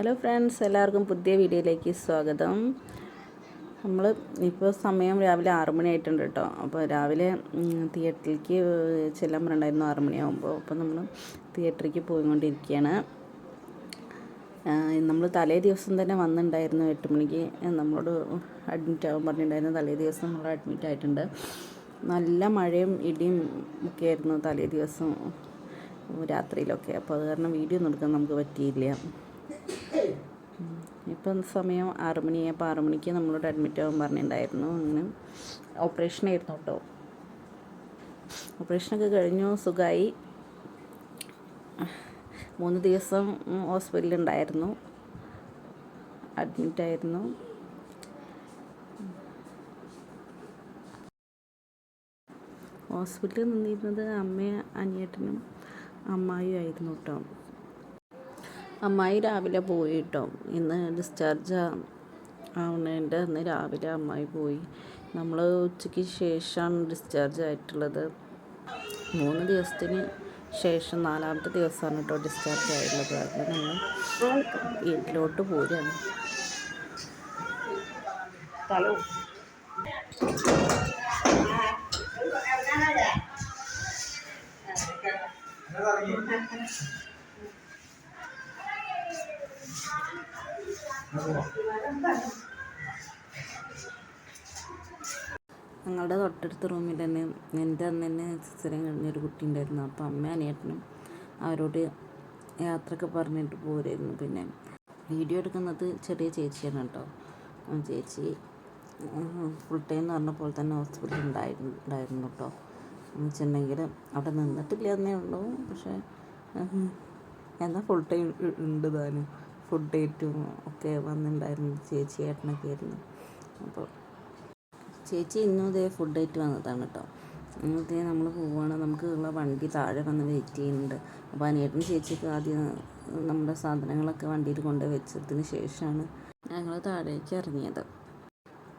Hello friends എല്ലാവർക്കും പുതിയ വീഡിയോയിലേക്ക് സ്വാഗതം. നമ്മൾ ഇപ്പോൾ സമയം രാവിലെ ആറു മണിയായിട്ടുണ്ട് കേട്ടോ. അപ്പോൾ രാവിലെ തിയേറ്ററിലേക്ക് ചെല്ലാൻ പറഞ്ഞിട്ടുണ്ടായിരുന്നു ആറു മണിയാകുമ്പോൾ അപ്പോൾ നമ്മൾ തിയേറ്ററിലേക്ക് പോയിക്കൊണ്ടിരിക്കുകയാണ്. നമ്മൾ തലേ ദിവസം തന്നെ വന്നിട്ടുണ്ടായിരുന്നു എട്ട് മണിക്ക്. നമ്മളോട് അഡ്മിറ്റ് ആകാൻ പറഞ്ഞിട്ടുണ്ടായിരുന്നു. തലേ ദിവസം നമ്മൾ അഡ്മിറ്റ് ആയിട്ടുണ്ട്. നല്ല മഴയും ഇടിയും ഒക്കെ ആയിരുന്നു തലേ ദിവസം രാത്രിയിലൊക്കെ. അപ്പോൾ അത് കാരണം വീഡിയോ ഒന്നും എടുക്കാൻ നമുക്ക് പറ്റിയില്ല. ഇപ്പം സമയം ആറ് മണി അപ്പോൾ ആറ് മണിക്ക് നമ്മളോട് അഡ്മിറ്റ് ആകാൻ പറഞ്ഞിട്ടുണ്ടായിരുന്നു അങ്ങനെ ഓപ്പറേഷൻ ആയിരുന്നു കേട്ടോ ഓപ്പറേഷനൊക്കെ കഴിഞ്ഞു സുഖമായി മൂന്ന് ദിവസം ഹോസ്പിറ്റലിൽ ഉണ്ടായിരുന്നു അഡ്മിറ്റ് ആയിരുന്നു. ഹോസ്പിറ്റലിൽ നിന്നിരുന്നത് അമ്മയും അനിയേട്ടനും അമ്മായും ആയിരുന്നു കേട്ടോ അമ്മായി രാവിലെ പോയി കേട്ടോ ഇന്ന് ഡിസ്ചാർജ് ആവുന്നതിന്റെ അന്ന് രാവിലെ അമ്മായി പോയി. നമ്മൾ ഉച്ചയ്ക്ക് ശേഷമാണ് ഡിസ്ചാർജ് ആയിട്ടുള്ളത്. മൂന്ന് ദിവസത്തിന് ശേഷം നാലാമത്തെ ദിവസമാണ് കേട്ടോ ഡിസ്ചാർജ് ആയിട്ടുള്ളത്. അത് നമ്മൾ വീട്ടിലോട്ട് പോരുകയാണ് ഞങ്ങളുടെ തൊട്ടടുത്ത റൂമിൽ തന്നെ എന്റെ അന്ന് തന്നെ സിസ്റ്ററിയും കഴിഞ്ഞൊരു കുട്ടി ഉണ്ടായിരുന്നു അപ്പോൾ അമ്മ അനിയേട്ടനും അവരോട് യാത്രയൊക്കെ പറഞ്ഞിട്ട് പോരായിരുന്നു. പിന്നെ വീഡിയോ എടുക്കുന്നത് ചെറിയ ചേച്ചിയാണ് കേട്ടോ. ചേച്ചി ഫുൾ ടൈം എന്ന് പറഞ്ഞ പോലെ തന്നെ ഹോസ്പിറ്റലിൽ ഉണ്ടായിരുന്നു ഉണ്ടായിരുന്നു കേട്ടോ. എന്ന് വെച്ചിട്ടുണ്ടെങ്കിൽ അവിടെ നിന്നിട്ടില്ല എന്നേ ഉള്ളൂ. പക്ഷേ എന്നാൽ ഫുൾ ടൈം ഉണ്ട് താനും. ഫുഡ് ഡേറ്റും ഒക്കെ വന്നിട്ടുണ്ടായിരുന്നു ചേച്ചി ഏട്ടനൊക്കെ ആയിരുന്നു. അപ്പോൾ ചേച്ചി ഇന്നും ഇതേ ഫുഡ് ഡേറ്റ് വന്നതാണ് കേട്ടോ ഇന്നത്തെ നമ്മൾ പോവുകയാണ് നമുക്ക് ഉള്ള വണ്ടി താഴെ വന്ന് വെയിറ്റ് ചെയ്യുന്നുണ്ട്. അപ്പോൾ അനിയേട്ടൻ ചേച്ചിക്ക് ആദ്യം നമ്മുടെ സാധനങ്ങളൊക്കെ വണ്ടിയിൽ കൊണ്ട് വെച്ചതിന് ശേഷമാണ് ഞങ്ങൾ താഴേക്ക് ഇറങ്ങിയത്.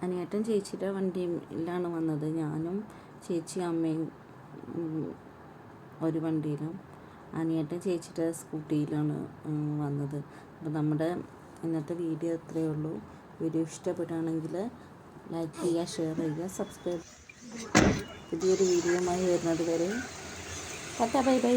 അനിയേട്ടൻ ചേച്ചിയുടെ വണ്ടിയിലാണ് വന്നത്. ഞാനും ചേച്ചി അമ്മയും ഒരു വണ്ടിയിലും അനിയേട്ടൻ ചേച്ചിയുടെ സ്കൂട്ടിയിലാണ് വന്നത്. അപ്പോൾ നമ്മുടെ ഇന്നത്തെ വീഡിയോ ഇത്രയേ ഉള്ളൂ. വീഡിയോ ഇഷ്ടപ്പെടുകയാണെങ്കിൽ ലൈക്ക് ചെയ്യുക ഷെയർ ചെയ്യുക സബ്സ്ക്രൈബ് പുതിയൊരു വീഡിയോയുമായി വരുന്നത് വരെ. Tata bye bye.